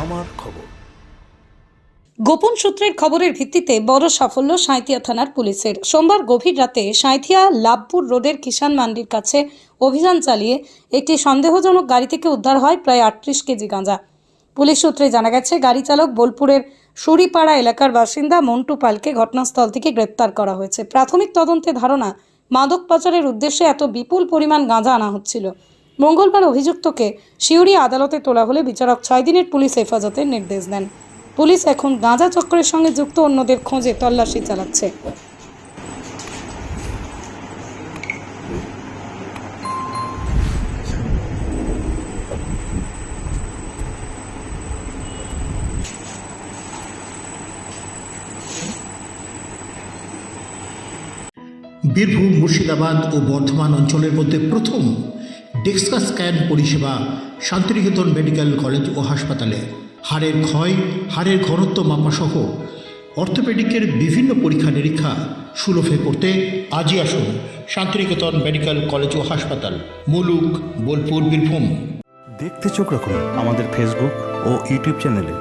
আমার খবর। গোপন সূত্রের খবরের ভিত্তিতে বড় সাফল্য সাঁইথিয়া থানার পুলিশের। সোমবার গভীর রাতে সাঁইথিয়া লাভপুর রোডের কিষান মান্ডির কাছে অভিযান চালিয়ে একটি সন্দেহজনক গাড়ি থেকে উদ্ধার হয় প্রায় আটত্রিশ কেজি গাঁজা। পুলিশ সূত্রে জানা গেছে, গাড়ি চালক বোলপুরের সুরিপাড়া এলাকার বাসিন্দা মন্টু পালকে ঘটনাস্থল থেকে গ্রেপ্তার করা হয়েছে। প্রাথমিক তদন্তে ধারণা, মাদক পাচারের উদ্দেশ্যে এত বিপুল পরিমাণ গাঁজা আনা হচ্ছিল। মঙ্গলবার অভিযুক্তকে শিউরি আদালতে তোলা হলে বিচারক ছয় দিনের পুলিশ হেফাজতের নির্দেশ দেন। পুলিশ এখন গাঁজা চক্রের সঙ্গে যুক্ত অন্যদের খোঁজে তল্লাশি চালাচ্ছে। বীরভূম মুর্শিদাবাদ ও বর্ধমান অঞ্চলের মধ্যে প্রথম ডেক্সকা স্ক্যান পরিষেবা, শান্তিনিকেতন মেডিকেল কলেজ ও হাসপাতালে। হাড়ের ক্ষয়, হাড়ের ঘনত্ব মাপাসহ অর্থোপেডিকের বিভিন্ন পরীক্ষা নিরীক্ষা সুলভে করতে আজই আসুন শান্তিনিকেতন মেডিকেল কলেজ ও হাসপাতাল, মুলুক, বোলপুর, বীরভূম। দেখতে চোখ রাখুন আমাদের ফেসবুক ও ইউটিউব চ্যানেলে